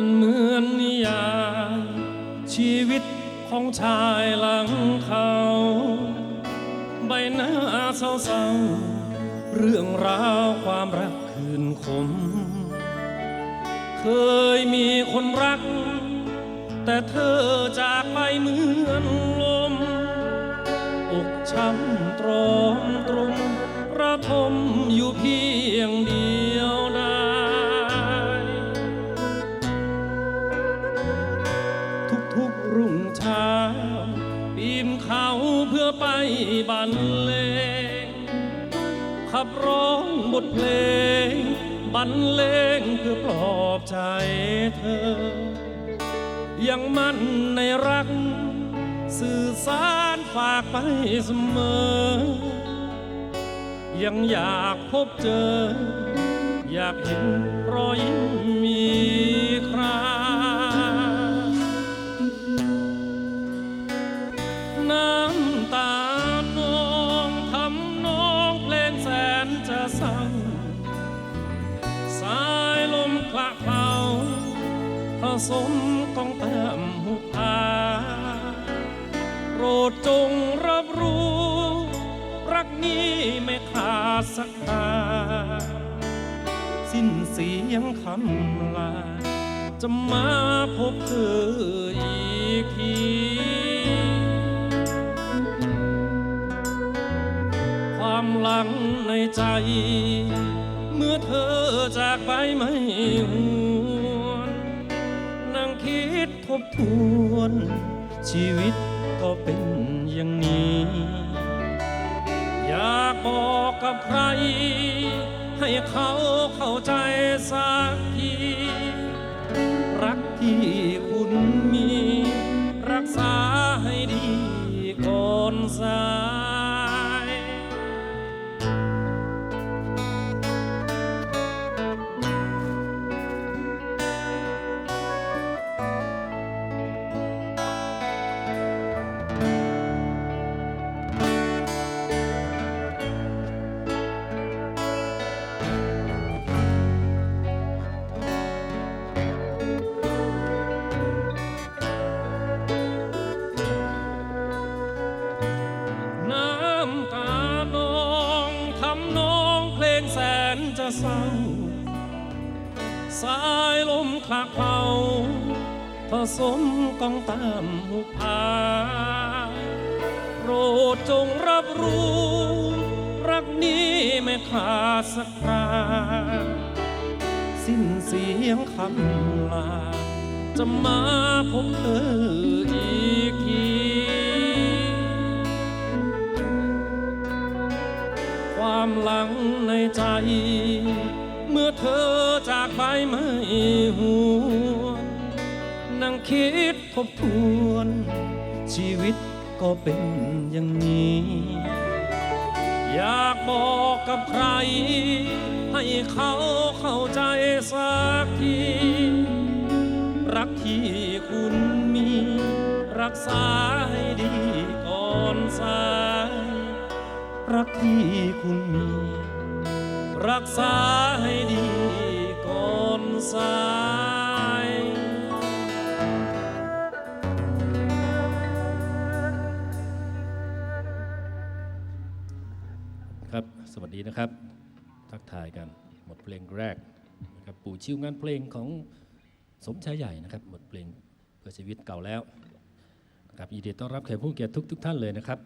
มันเหมือนนิยายชีวิตของชายหลังเขา ใบหน้าเศร้าๆเรื่องราวความรักคืนคมเคยมีคนรัก แต่เธอจากไปเหมือนลมอกช้ำตรอมตรมระทมอยู่เพียงเดียว รรเลงขับร้องบทเพลงบรรเลงเพื่อปลอบใจเธอ ยังมั่นในรัก สื่อสารฝากไปเสมอ ยังอยากพบเจอ อยากเห็นรอยยิ้มมี สมกองแต้มหุบผาโปรดจงรับรู้ รักนี้ไม่ขาดสักตา สิ้นเสียงคำลา จะมาพบเธออีกทีความหลังในใจ ควนชีวิตก็เป็นอย่างนี้ อยากบอกกับใคร ให้เขาเข้าใจสัก องตามหุบผาโปรดจงรับรู้ รักนี้ไม่ขาดสักคราสิ้นเสียงคำลา จะมาพบเธออีกทีความหลังในใจ เมื่อเธอจากไปไม่หวนนั่งคิด บทวน ชีวิตก็เป็นอย่างนี้ อยากบอกกับใคร ให้เขาเข้าใจสักที รักที่คุณมี รักษาให้ดีก่อนสายรักที่คุณมี รักษาให้ดีก่อนสาย ดีนะครับ ทักทายกันหมดเพลงแรกนะครับปู่ชิวงานเพลงของสมชายใหญ่นะครับหมดเพลงเพื่อชีวิตเก่าแล้วนะครับยินดีต้อนรับแขกผู้เกียรติทุกทุกท่านเลยนะครับ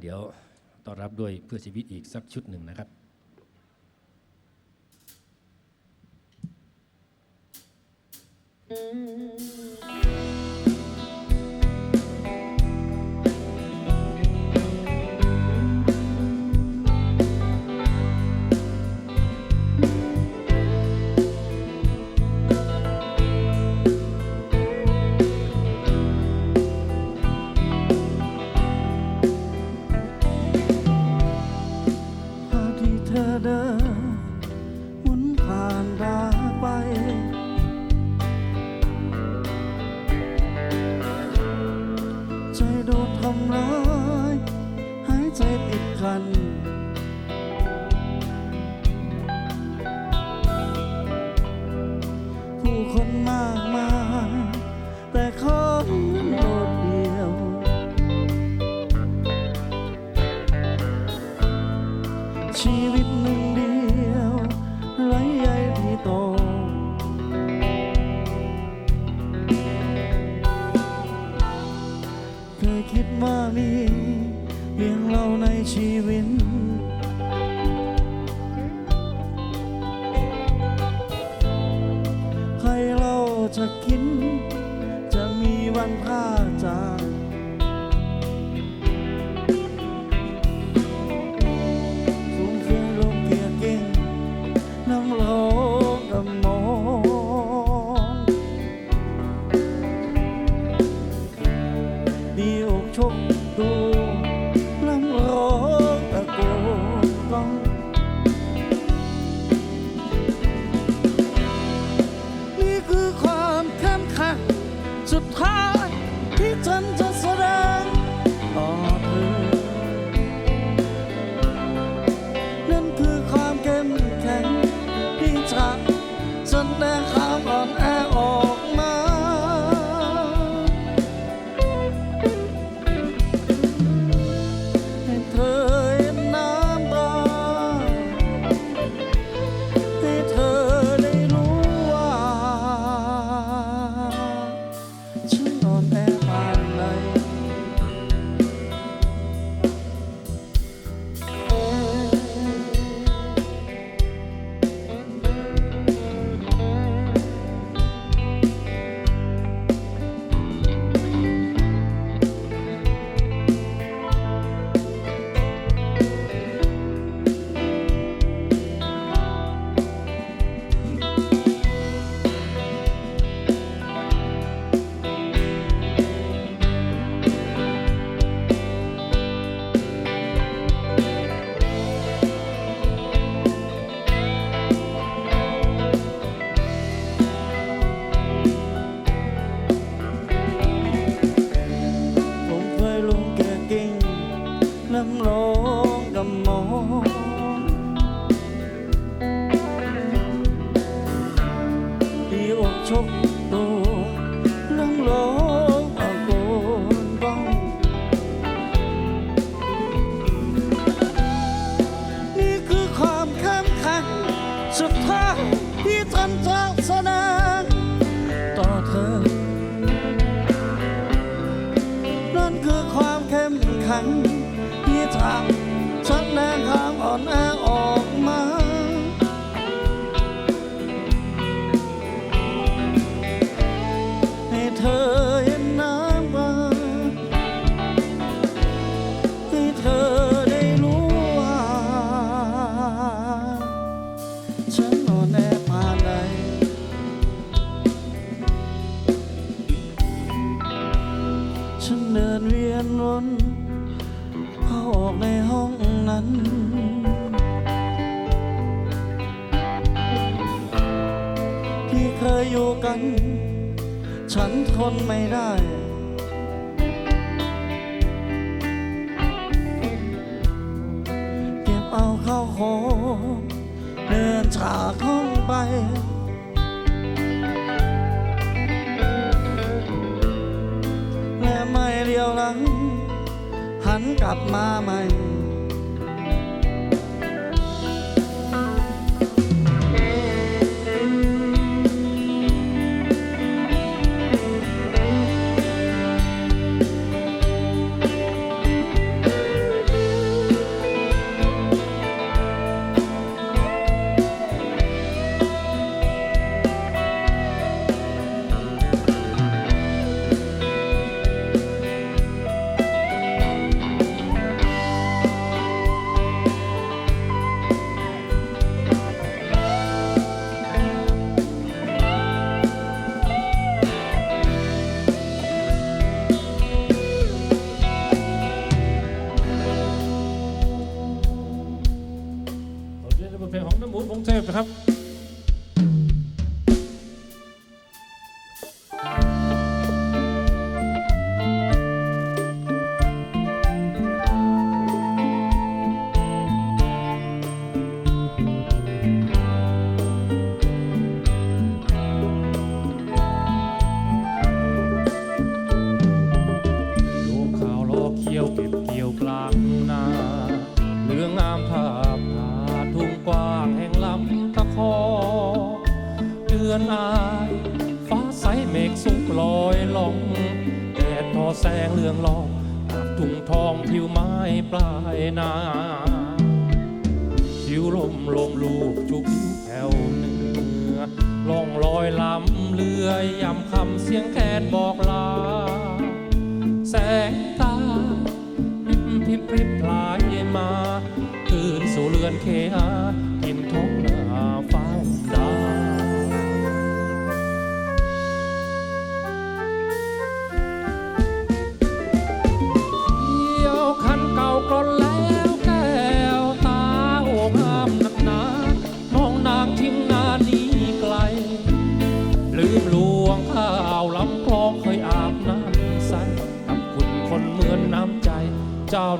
เดี๋ยวต้อนรับด้วยเพื่อชีวิตอีกสักชุดหนึ่งนะครับภ ใจโดนทำร้าย หายใจติดกัน จะกิน จะมีวันพาจาก çok. ยวหลัง หันกลับมาใหม่ แสงเรืองลองอาบทุ่งทองผิวไม้ปลายนาผิวลมลมลูกจุกแผ่วเหนือล่องลอยลำเรือยยำคำเสียงแคนบอกลา แสงตาพริบพริบพริบพลายมาคืนสู่เรือนเคหา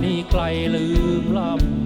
นี้ไกลลืมลำ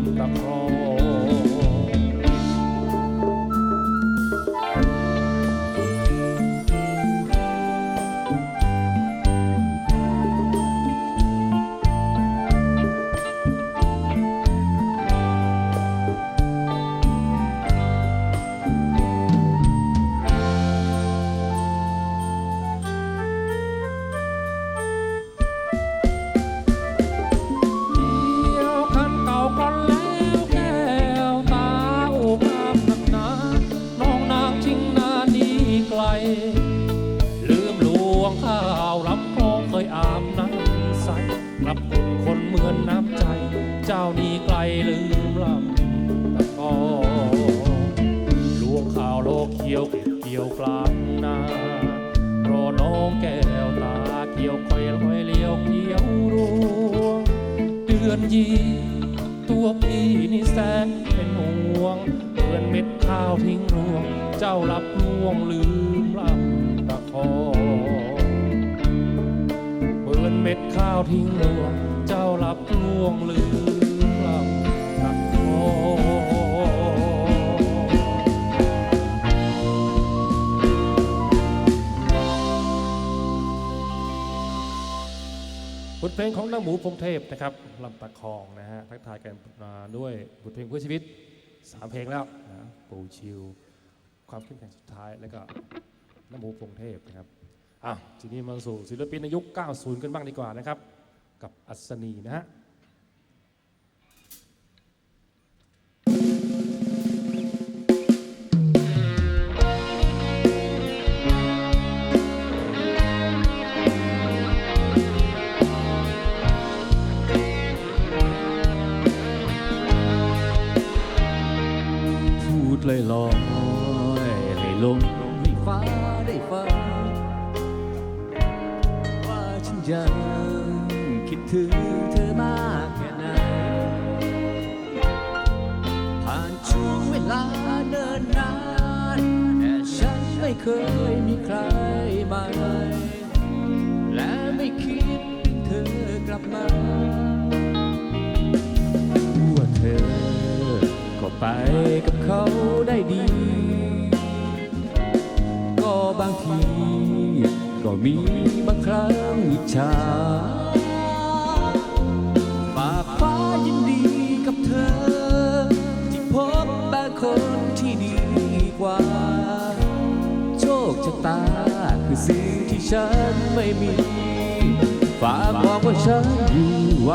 ตัวพี่นี่แสนเป็นห่วงเดือนเม็ดข้าวทิ้งรวง เจ้ารับร่วงลืมลำตะคองเบือนเม็ดข้าวทิ้งรวง เจ้ารับร่วงลืม ทเพลงของน้าหมูพงเทพนะครับลำตะคองนะฮะทักทายกันมาด้วยบทเพลงเพื่อชีวิตสามเพลงแล้วนะปูชิว ความเข้มแข็งสุดท้ายแล้วก็น้าหมูพงเทพนะครับอะทีนี้มาสู่ศิลปินในยุค 90 กันบ้างดีกว่านะครับ กับอัศนีนะฮะ ลอยให้ลมให้ฟ้าได้ฟังว่าฉันยังคิดถึงเธอมากแค่ไหนผ่านช่วงเวลาเนินนานแต่ฉันไม่เคยมีใครใหม่และไม่คิดเธอกลับมา ไปกับเขาได้ดี ก็บางที ก็มีบางครั้งอิจฉาฝากฟ้ายินดีกับเธอ ที่พบบางคนที่ดีกว่า โชคชะตาคือสิ่งที่ฉันไม่มีฝากบอกว่าฉันอยู่ไหว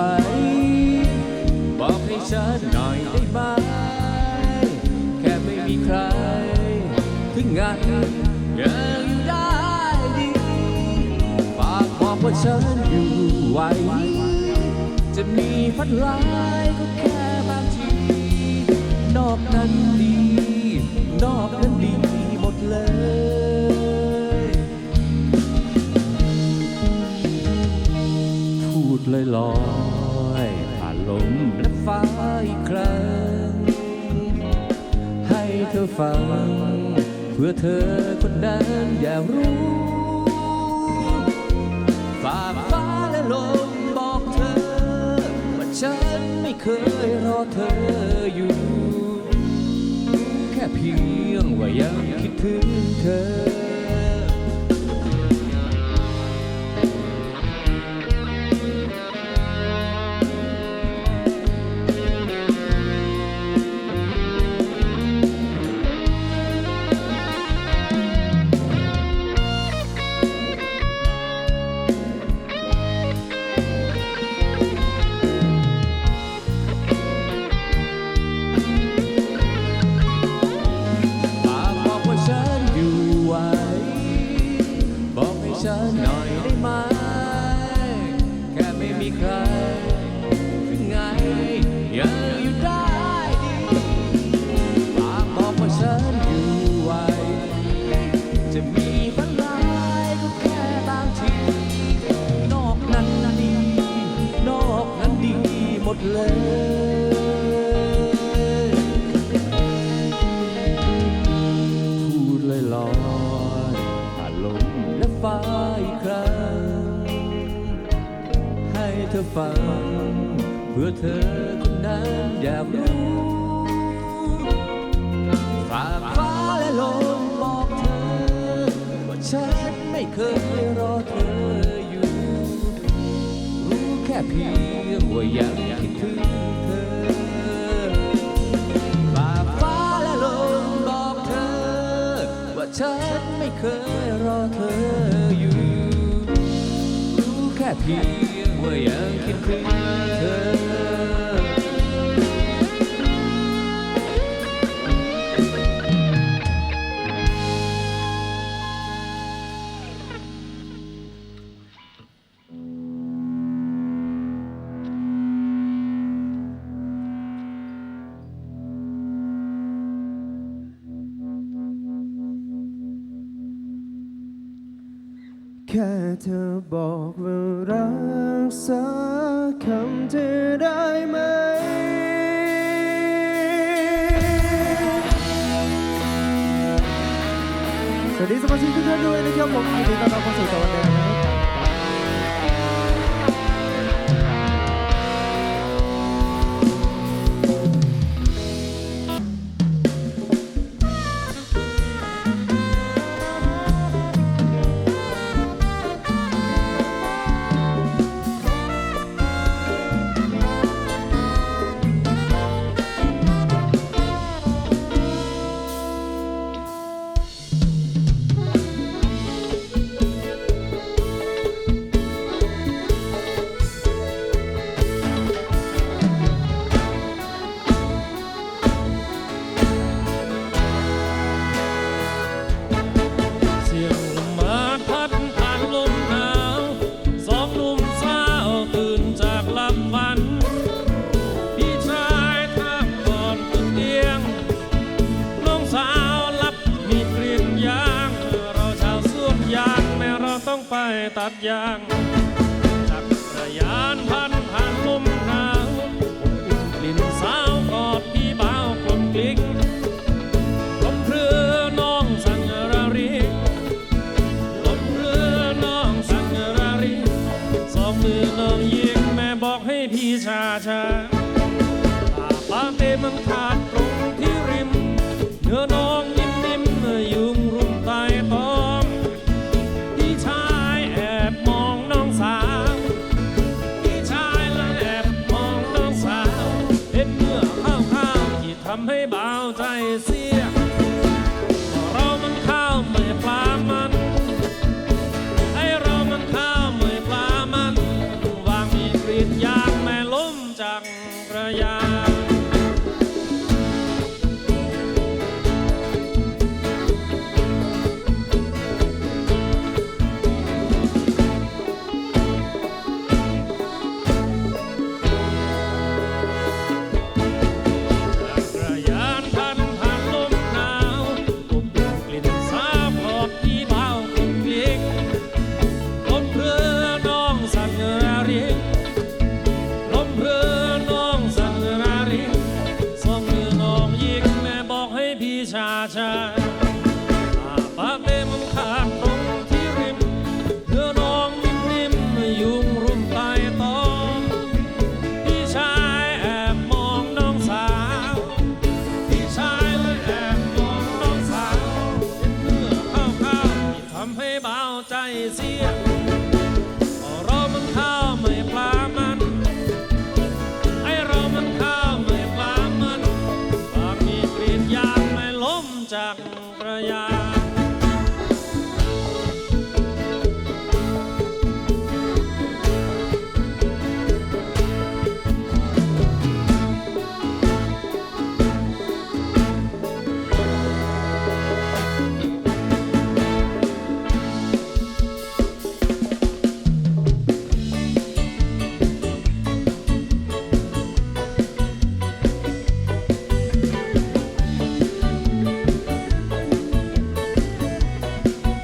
บอกให้ฉันหน่อยได้ไหม งานยังอยู่ได้ดีฝากบอกว่าฉันอยู่ไหวจะมีพัดลายก็แค่บางที นอกนั้นดี นอกนั้นดีหมดเลยพูดลอยลอยๆผ่านลมและฟ้าอีกครั้ง ให้เธอฟัง เพื่อเธอคนนั้นอย่ารู้ฝากฟ้าและลมบอกเธอ ว่าฉันไม่เคยรอเธออยู่ แค่เพียงว่ายังคิดถึงเธอังเพื่อเธอคนนั้นอยากรู้ฝากฟ้าและลมบอกเธอ ว่าฉันไม่เคยรอเธออยู่ รู้แค่เพียงว่ายังคิดถึงเธอฝาฟ้าและลมบอกเธอ ว่าฉันไม่เคยรอเธออยู่ รู้แค่เพียง meyakinkan แค่เธอบอกว่ารักสักคำจะได้ไหม สวัสดีสมาชิกทุกท่านด้วยนะครับผมยินดีต้อนรับเข้าสู่ตะวันแดงัน พี่ชายท่ามก่อนตึกเตียง น้องสาวรับมีกลิ่นยาง เราชาวสวนยางแม้เราต้องไปตัดยาง